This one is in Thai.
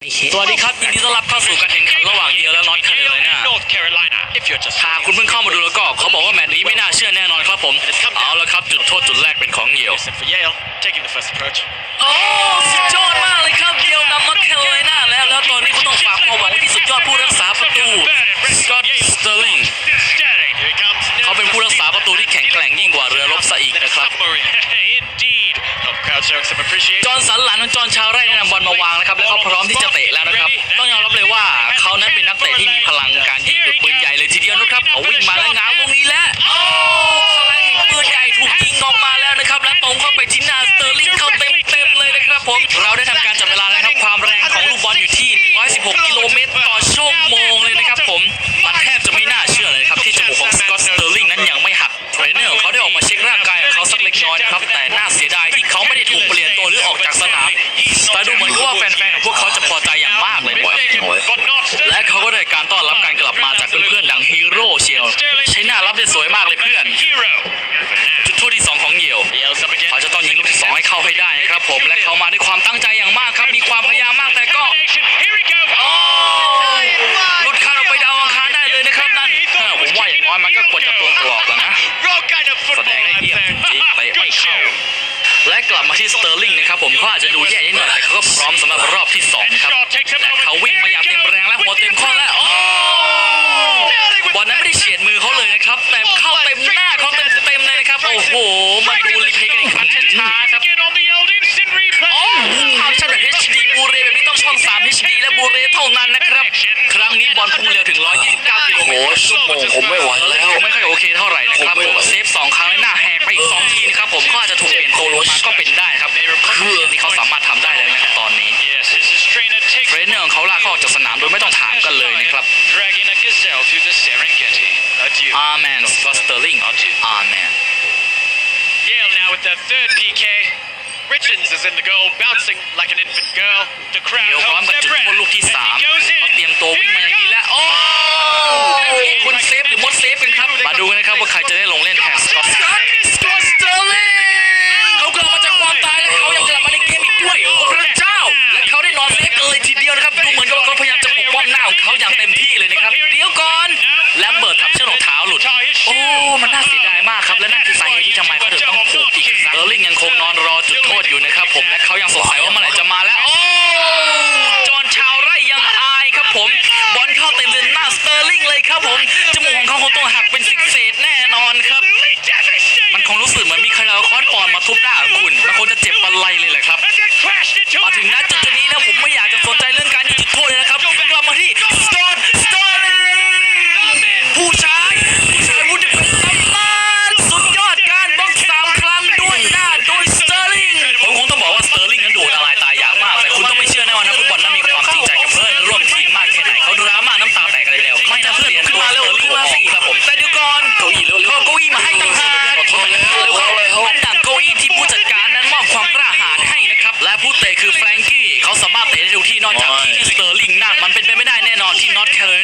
ไม่เช็สวัสดีครับยินดีต้อนรับเข้าสู่การแข่งขันระหว่างเดียวและนอตแคโรไลนา North Carolina. If you're just หากคุณเพิ่งเข้ามาดูแล้วก็เขาบอกว่าแมตช์นี้ไม่น่าเชื่อแน่นอนครับผม เอาละครับ จุดโทษจุดแรกเป็นของเยียว listen for Yale, taking the first approach. โอ้สุดยอดมากเลยครับเดียวนำนอตแคโรไลนาแล้วแล้วตอนนี้เขาต้องฝากความหวังไว้ที่สุดยอดผู้รักษาประตูสกอตต์สเตอร์ลิง Steady. Here he comes. เขาเป็นผู้รักษาประตูที่แข็งแกร่งยิ่งกว่าเรือรบซะอีก The นะครับ submarine. Indeed. Oh, crowd showing some appreciation. จอห์นสันหลันของจอห์นชาวไร่ได้นำบอลมาวางนะครับและ เขาวิ่งมาแล้วง้างตรงนี้แล้วโอ้พลังแห่งปืนใหญ่ถูกยิงออกมาแล้วนะครับ และตรงเข้าไปที่หน้าสเตอร์ลิงเข้าเต็มเต็มๆเลยนะครับผม เราได้ทำการจับเวลาแล้ว ให้เข้าให้ได้นะครับผมและเขามาด้วยความตั้งใจอย่างมากครับ มีความพยายามมากแต่ก็ Here he goes. โอ้หลุดข้ามออกไปดาวอังคารได้เลยนะครับนั่นเออผมว่าอย่างน้อยมันก็ควรจะตรงกรอบแล้วนะ Wrong kind of แส football, ดงได้ I'm เยี่ยม saying. จริงไปไม่เข้าและกลับมาที่สเตอร์ลิงนะครับผมเขาอาจจะดูแย่นิดหน่อยแต่เขาก็พร้อมสำหรับรอบที่สองนะครับและเขาวิ่งมาอย่างเต็ม เรเท่านั้นนะครับ ครั้งนี้บอลพุ่งเร็วถึง 129 กิโลเมตรโอ้ชั่วโมงผมไม่ไหวแล้ว ไม่ค่อยโอเคเท่าไหร่นะครับผมเซฟสองครั้งและหน้าแหกไปอีกสองทีนะครับผมเขาอาจจะถูกเปลี่ยนตัวลงมาก็เป็นได้ครับคือที่เขาสามารถทำได้แล้วนะครับตอนนี้ Yes, as his trainer takes เทรนเนอร์ของเขาลากเขาออกจากสนามโดยไม่ต้องถามกันเลยนะครับ dragging a gazelle through the Serengeti. Adieu. อาร์แมนสกอตสเตอร์ลิงอาร์แมน Yale now with their third PK. Richards is in the goal, bouncing like an infant girl. The crowd เดี๋ยวพร้อม holds กับ their จุด breath โทษลูกที่ as สาม he goes เขาเตรียมตัววิ่งมาอย่างนี้แล้ว โอ้คุณเซฟหรือมดเซฟกันครับ มาดูกันนะครับว่าใครจะได้ลงเล่นแทนสกอตสกอตสเตอร์ลิงเขากลับมาจากความตายและเขายังกลับมาในเกมอีกด้วยโอ้พระเจ้า และเขาได้นอนเซฟกันเลยทีเดียวนะครับ ดูเหมือนกับว่าเขาพยายามจะปกป้องหน้าของเขาอย่างเต็มที่เลยนะครับ เดี๋ยวก่อน แลมเบิร์ตทำเชือกรองเท้าหลุด โอ้ มันน่าเสียดายมากครับ และนั่นคือสาเหตุที่ทำไมเขาถึง เขายังสงสัยว่าเมื่อไหร่จะมาแล้วโอ้จอห์นชาวไร่ยังอายครับผมบอลเข้าเต็มเส้นหน้าสเตอร์ลิงเลยครับผมจมูกของเขาคงต้องหักเป็นสิกเศษแน่นอนครับ มันคงรู้สึกเหมือนมีใครเอาค้อนปอนมาทุบหน้าของคุณมันคงจะเจ็บบันไลเลยแหละครับ แต่เดี๋ยวก่อนเก้าอี้เร็วๆเก้าอี้มาให้ต่างหากขอโทษนะครับเร็วเข้ามันดังเก้าอี้ที่ผู้จัดการนั้นมอบความกล้าหาญให้นะครับ และผู้เตะคือแฟรงกี้ เขาสามารถเตะได้ทุกที่นอกจากที่ที่สเตอร์ลิงนั่งมันเป็นไปไม่ได้แน่นอนที่นอตแคโร